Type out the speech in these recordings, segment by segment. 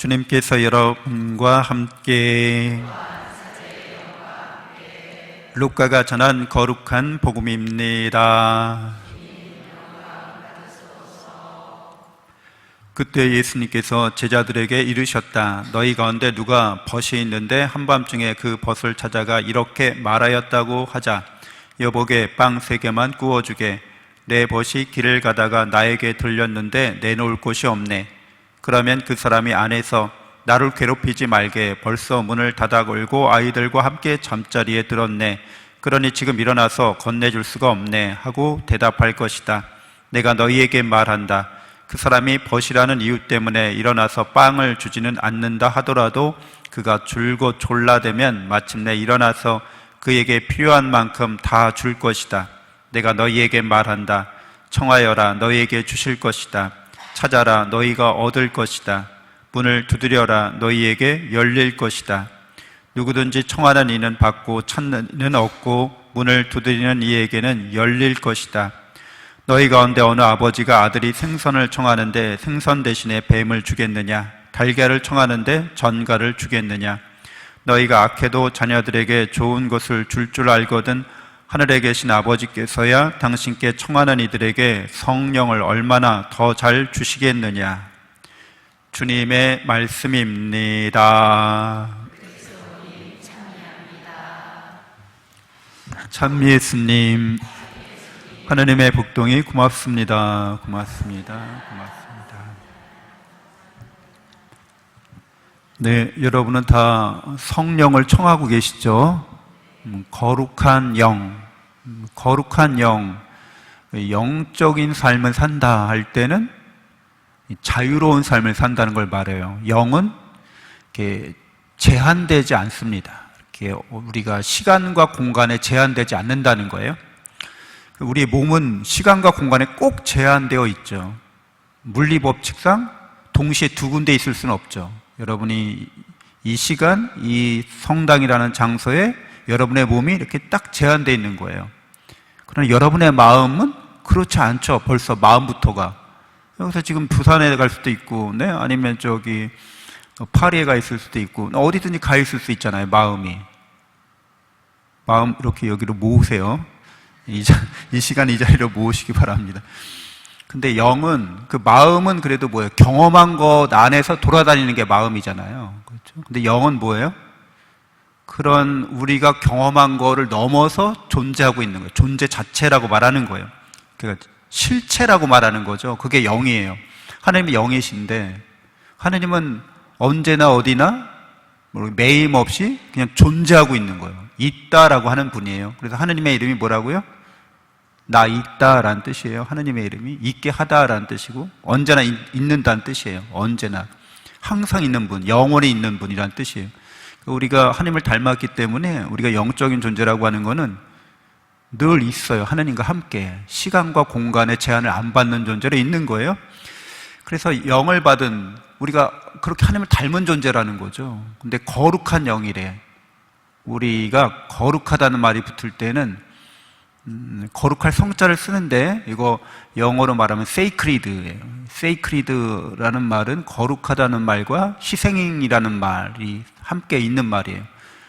주님께서 여러분과 함께 루카가 전한 거룩한 복음입니다. 그때 예수님께서 제자들에게 이르셨다. 너희 가운데 누가 벗이 있는데 한밤중에 그 벗을 찾아가 이렇게 말하였다고 하자. 여보게 빵 세 개만 구워주게. 내 벗이 길을 가다가 나에게 들렸는데 내놓을 곳이 없네. 그러면 그 사람이 안에서 나를 괴롭히지 말게 벌써 문을 닫아 걸고 아이들과 함께 잠자리에 들었네. 그러니 지금 일어나서 건네줄 수가 없네. 하고 대답할 것이다. 내가 너희에게 말한다. 그 사람이 벗이라는 이유 때문에 일어나서 빵을 주지는 않는다 하더라도 그가 줄곧 졸라대면 마침내 일어나서 그에게 필요한 만큼 다 줄 것이다. 내가 너희에게 말한다. 청하여라 너희에게 주실 것이다. 찾아라 너희가 얻을 것이다. 문을 두드려라 너희에게 열릴 것이다. 누구든지 청하는 이는 받고 찾는 얻고 문을 두드리는 이에게는 열릴 것이다. 너희 가운데 어느 아버지가 아들이 생선을 청하는데 생선 대신에 뱀을 주겠느냐? 달걀을 청하는데 전갈을 주겠느냐? 너희가 악해도 자녀들에게 좋은 것을 줄줄 알거든 하늘에 계신 아버지께서야 당신께 청하는 이들에게 성령을 얼마나 더 잘 주시겠느냐? 주님의 말씀입니다. 참 예수님, 하나님의 복동이 고맙습니다. 고맙습니다. 고맙습니다. 네, 여러분은 다 성령을 청하고 계시죠? 음, 거룩한 영, 음, 거룩한 영, 영적인 삶을 산다 할 때는 자유로운 삶을 산다는 걸 말해요. 영은 이렇게 제한되지 않습니다. 이렇게 우리가 시간과 공간에 제한되지 않는다는 거예요. 우리 몸은 시간과 공간에 꼭 제한되어 있죠. 물리 법칙상 동시에 두 군데 있을 수는 없죠. 여러분이 이 시간, 이 성당이라는 장소에 여러분의 몸이 이렇게 딱 제한되어 있는 거예요. 그러나 여러분의 마음은 그렇지 않죠. 벌써 마음부터가. 여기서 지금 부산에 갈 수도 있고, 네? 아니면 저기 파리에 가 있을 수도 있고, 어디든지 가 있을 수 있잖아요. 마음이. 마음 이렇게 여기로 모으세요. 이, 자, 이 시간 이 자리로 모으시기 바랍니다. 근데 영은 그 마음은 그래도 뭐예요? 경험한 것 안에서 돌아다니는 게 마음이잖아요. 그렇죠? 근데 영은 뭐예요? 그런 우리가 경험한 거를 넘어서 존재하고 있는 거예요. 존재 자체라고 말하는 거예요. 그러니까 실체라고 말하는 거죠. 그게 영이에요. 하나님이 영이신데 하나님은 언제나 어디나 뭐 매임 없이 그냥 존재하고 있는 거예요. 있다라고 하는 분이에요. 그래서 하나님의 이름이 뭐라고요? 나 있다라는 뜻이에요. 하나님의 이름이 있게 하다라는 뜻이고 언제나 있 는다는 뜻이에요. 언제나 항상 있는 분, 영원히 있는 분이라는 뜻이에요. 우리가 하나님을 닮았기 때문에 우리가 영적인 존재라고 하는 것은 늘 있어요. 하나님과 함께 시간과 공간의 제한을 안 받는 존재로 있는 거예요. 그래서 영을 받은 우리가 그렇게 하나님을 닮은 존재라는 거죠. 근데 거룩한 영이래. 우리가 거룩하다는 말이 붙을 때는 음, 거룩할 성자를 쓰는데 이거 영어로 말하면 sacred예요. sacred라는 말은 거룩하다는 말과 희생이라는 말이 함께 있는 말이에요.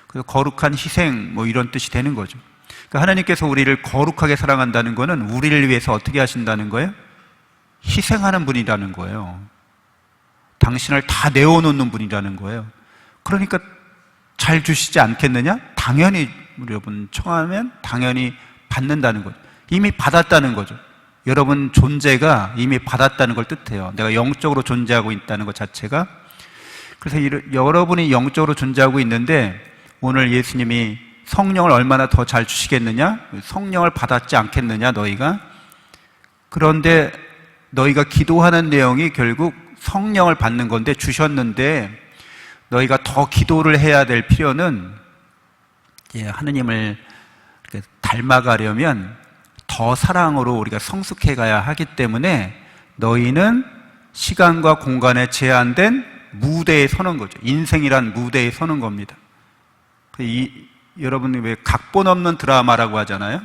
그래서 거룩한 희생 뭐 이런 뜻이 되는 거죠. 그러니까 하나님께서 우리를 거룩하게 사랑한다는 것은 우리를 위해서 어떻게 하신다는 거예요? 희생하는 분이라는 거예요. 당신을 다 내어놓는 분이라는 거예요. 그러니까 잘 주시지 않겠느냐? 당연히 여러분 청하면 당연히 받는다는 거죠. 이미 받았다는 거죠. 여러분 존재가 이미 받았다는 걸 뜻해요. 내가 영적으로 존재하고 있다는 것 자체가. 그래서 여러분이 영적으로 존재하고 있는데 오늘 예수님이 성령을 얼마나 더 잘 주시겠느냐? 성령을 받았지 않겠느냐, 너희가? 그런데 너희가 기도하는 내용이 결국 성령을 받는 건데 주셨는데 너희가 더 기도를 해야 될 필요는 예, 하느님을 닮아가려면 더 사랑으로 우리가 성숙해 가야 하기 때문에 너희는 시간과 공간에 제한된 무대에 서는 거죠. 인생이란 무대에 서는 겁니다. 그 이, 여러분이 왜 각본 없는 드라마라고 하잖아요.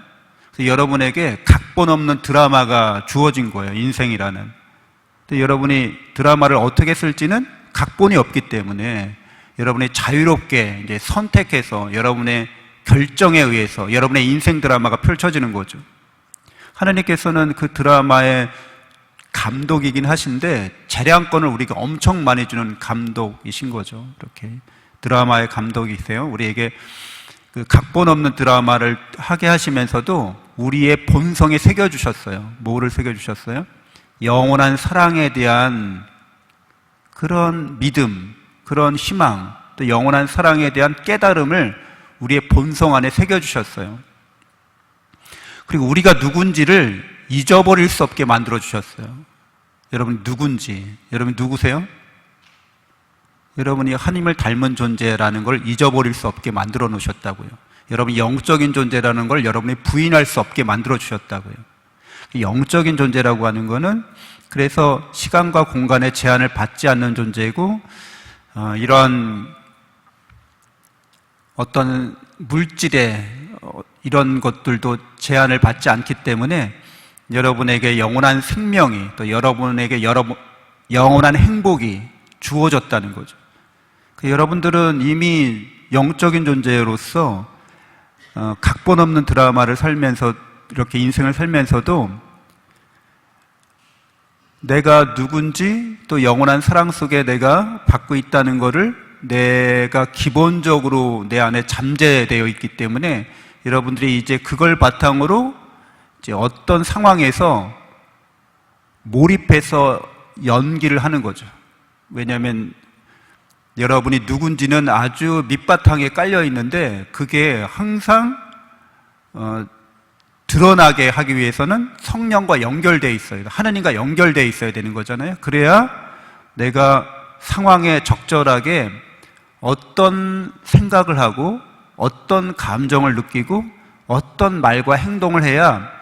여러분에게 각본 없는 드라마가 주어진 거예요. 인생이라는. 여러분이 드라마를 어떻게 쓸지는 각본이 없기 때문에 여러분이 자유롭게 이제 선택해서 여러분의 결정에 의해서 여러분의 인생 드라마가 펼쳐지는 거죠. 하나님께서는 그 드라마의 감독이긴 하신데 재량권을 우리가 엄청 많이 주는 감독이신 거죠. 이렇게 드라마의 감독이세요. 우리에게 그 각본 없는 드라마를 하게 하시면서도 우리의 본성에 새겨 주셨어요. 뭐를 새겨 주셨어요? 영원한 사랑에 대한 그런 믿음, 그런 희망, 또 영원한 사랑에 대한 깨달음을 우리의 본성 안에 새겨 주셨어요. 그리고 우리가 누군지를 잊어버릴 수 없게 만들어 주셨어요. 여러분 누군지, 여러분 누구세요? 여러분이 하나님을 닮은 존재라는 걸 잊어버릴 수 없게 만들어 놓으셨다고요. 여러분이 영적인 존재라는 걸 여러분이 부인할 수 없게 만들어 주셨다고요. 영적인 존재라고 하는 거는 그래서 시간과 공간의 제한을 받지 않는 존재이고 어, 이런 어떤 물질의 어, 이런 것들도 제한을 받지 않기 때문에 여러분에게 영원한 생명이 또 여러분에게 여러, 영원한 행복이 주어졌다는 거죠. 그 여러분들은 이미 영적인 존재로서 어, 각본 없는 드라마를 살면서 이렇게 인생을 살면서도 내가 누군지 또 영원한 사랑 속에 내가 받고 있다는 것을 내가 기본적으로 내 안에 잠재되어 있기 때문에 여러분들이 이제 그걸 바탕으로 이제 어떤 상황에서 몰입해서 연기를 하는 거죠. 왜냐하면 여러분이 누군지는 아주 밑바탕에 깔려 있는데 그게 항상 어, 드러나게 하기 위해서는 성령과 연결되어 있어야 돼. 하나님과 연결되어 있어야 되는 거잖아요. 그래야 내가 상황에 적절하게 어떤 생각을 하고 어떤 감정을 느끼고 어떤 말과 행동을 해야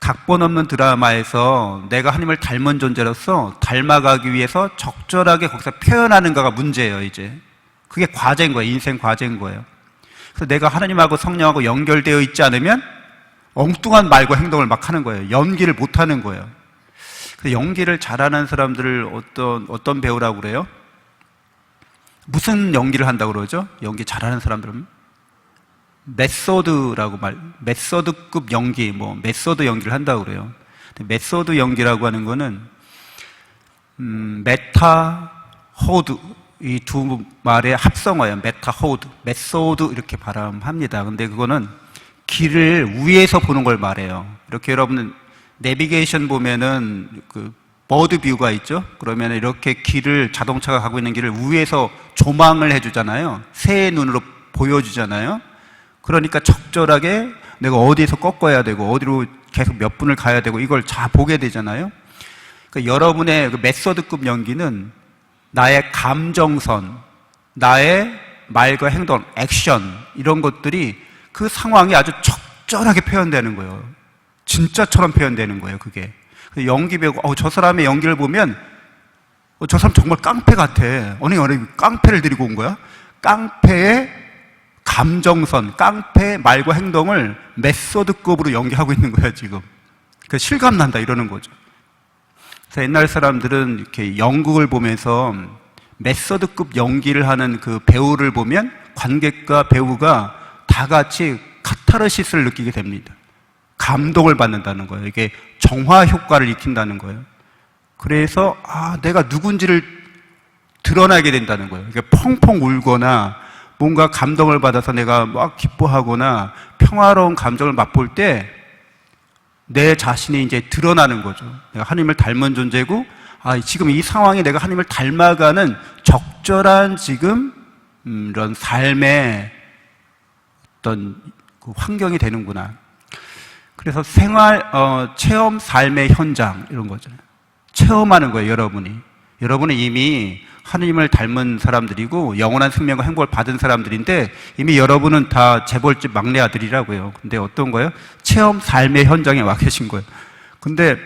각본 없는 드라마에서 내가 하나님을 닮은 존재로서 닮아가기 위해서 적절하게 거기서 표현하는가가 문제예요, 이제. 그게 과제인 거예요. 인생 과제인 거예요. 그래서 내가 하나님하고 성령하고 연결되어 있지 않으면 엉뚱한 말과 행동을 막 하는 거예요. 연기를 못 하는 거예요. 그래서 연기를 잘하는 사람들을 어떤, 어떤 배우라고 그래요? 무슨 연기를 한다고 그러죠? 연기 잘하는 사람들은? 메소드라고 말, 메소드급 연기, 뭐, 메소드 연기를 한다고 그래요. 메소드 연기라고 하는 거는, 음, 메타, 호드, 이 두 말의 합성어예요. 메타, 호드, 메소드 이렇게 발음합니다. 근데 그거는 길을 위에서 보는 걸 말해요. 이렇게 여러분 내비게이션 보면은 그 버드 뷰가 있죠? 그러면 이렇게 길을 자동차가 가고 있는 길을 위에서 조망을 해주잖아요. 새의 눈으로 보여주잖아요. 그러니까 적절하게 내가 어디에서 꺾어야 되고 어디로 계속 몇 분을 가야 되고 이걸 다 보게 되잖아요. 그러니까 여러분의 그 메서드급 연기는 나의 감정선, 나의 말과 행동, 액션 이런 것들이 그 상황이 아주 적절하게 표현되는 거예요. 진짜처럼 표현되는 거예요, 그게. 연기 배우, 어, 저 사람의 연기를 보면, 어, 저 사람 정말 깡패 같아. 어느 어느 깡패를 데리고 온 거야? 깡패의 감정선, 깡패의 말과 행동을 메소드급으로 연기하고 있는 거야, 지금. 그 실감 난다, 이러는 거죠. 그래서 옛날 사람들은 이렇게 연극을 보면서 메소드급 연기를 하는 그 배우를 보면 관객과 배우가 다 같이 카타르시스를 느끼게 됩니다. 감동을 받는다는 거예요. 이게 정화 효과를 익힌다는 거예요. 그래서 아, 내가 누군지를 드러나게 된다는 거예요. 이게 펑펑 울거나 뭔가 감동을 받아서 내가 막 기뻐하거나 평화로운 감정을 맛볼 때 내 자신이 이제 드러나는 거죠. 내가 하나님을 닮은 존재고, 아, 지금 이 상황에 내가 하나님을 닮아가는 적절한 지금 음, 이런 삶의 어떤 그 환경이 되는구나. 그래서 생활, 어, 체험 삶의 현장, 이런 거잖아요. 체험하는 거예요, 여러분이. 여러분은 이미 하느님을 닮은 사람들이고 영원한 생명과 행복을 받은 사람들인데 이미 여러분은 다 재벌집 막내 아들이라고요. 근데 어떤 거예요? 체험 삶의 현장에 와 계신 거예요. 근데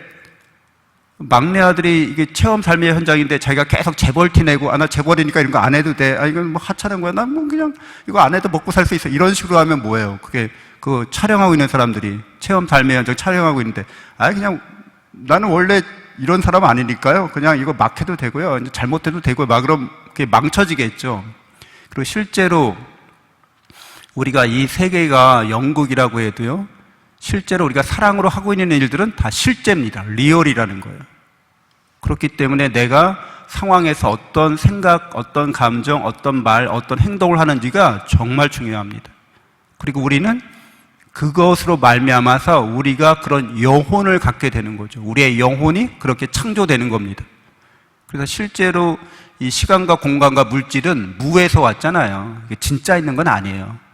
막내 아들이 이게 체험 삶의 현장인데 자기가 계속 재벌 티 내고 아 나 재벌이니까 이런 거 안 해도 돼. 아 이건 뭐 하찮은 거야. 난 뭐 그냥 이거 안 해도 먹고 살 수 있어. 이런 식으로 하면 뭐예요? 그게 그 촬영하고 있는 사람들이 체험 삶의 현장 촬영하고 있는데 아 그냥 나는 원래 이런 사람 아니니까요. 그냥 이거 막 해도 되고요. 잘못해도 되고요. 막 그럼 그게 망쳐지겠죠. 그리고 실제로 우리가 이 세계가 영국이라고 해도요. 실제로 우리가 사랑으로 하고 있는 일들은 다 실제입니다. 리얼이라는 거예요. 그렇기 때문에 내가 상황에서 어떤 생각, 어떤 감정, 어떤 말, 어떤 행동을 하는지가 정말 중요합니다. 그리고 우리는 그것으로 말미암아서 우리가 그런 영혼을 갖게 되는 거죠. 우리의 영혼이 그렇게 창조되는 겁니다. 그래서 실제로 이 시간과 공간과 물질은 무에서 왔잖아요. 진짜 있는 건 아니에요.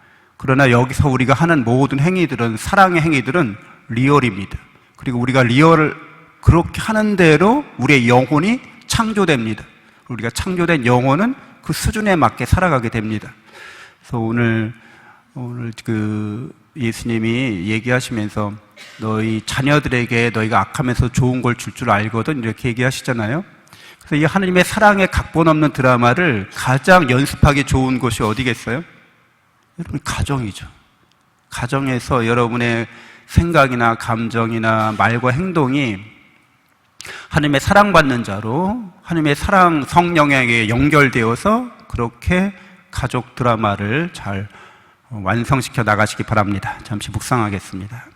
그러나 여기서 우리가 하는 모든 행위들은 사랑의 행위들은 리얼입니다. 그리고 우리가 리얼을 그렇게 하는 대로 우리의 영혼이 창조됩니다. 우리가 창조된 영혼은 그 수준에 맞게 살아가게 됩니다. 그래서 오늘 오늘 그 예수님이 얘기하시면서 너희 자녀들에게 너희가 악하면서 좋은 걸 줄줄 알거든 이렇게 얘기하시잖아요. 그래서 이 하나님의 사랑의 각본 없는 드라마를 가장 연습하기 좋은 곳이 어디겠어요? 여러분 가정이죠. 가정에서 여러분의 생각이나 감정이나 말과 행동이 하나님의 사랑받는 자로 하나님의 사랑 성령에게 연결되어서 그렇게 가족 드라마를 잘 완성시켜 나가시기 바랍니다. 잠시 묵상하겠습니다.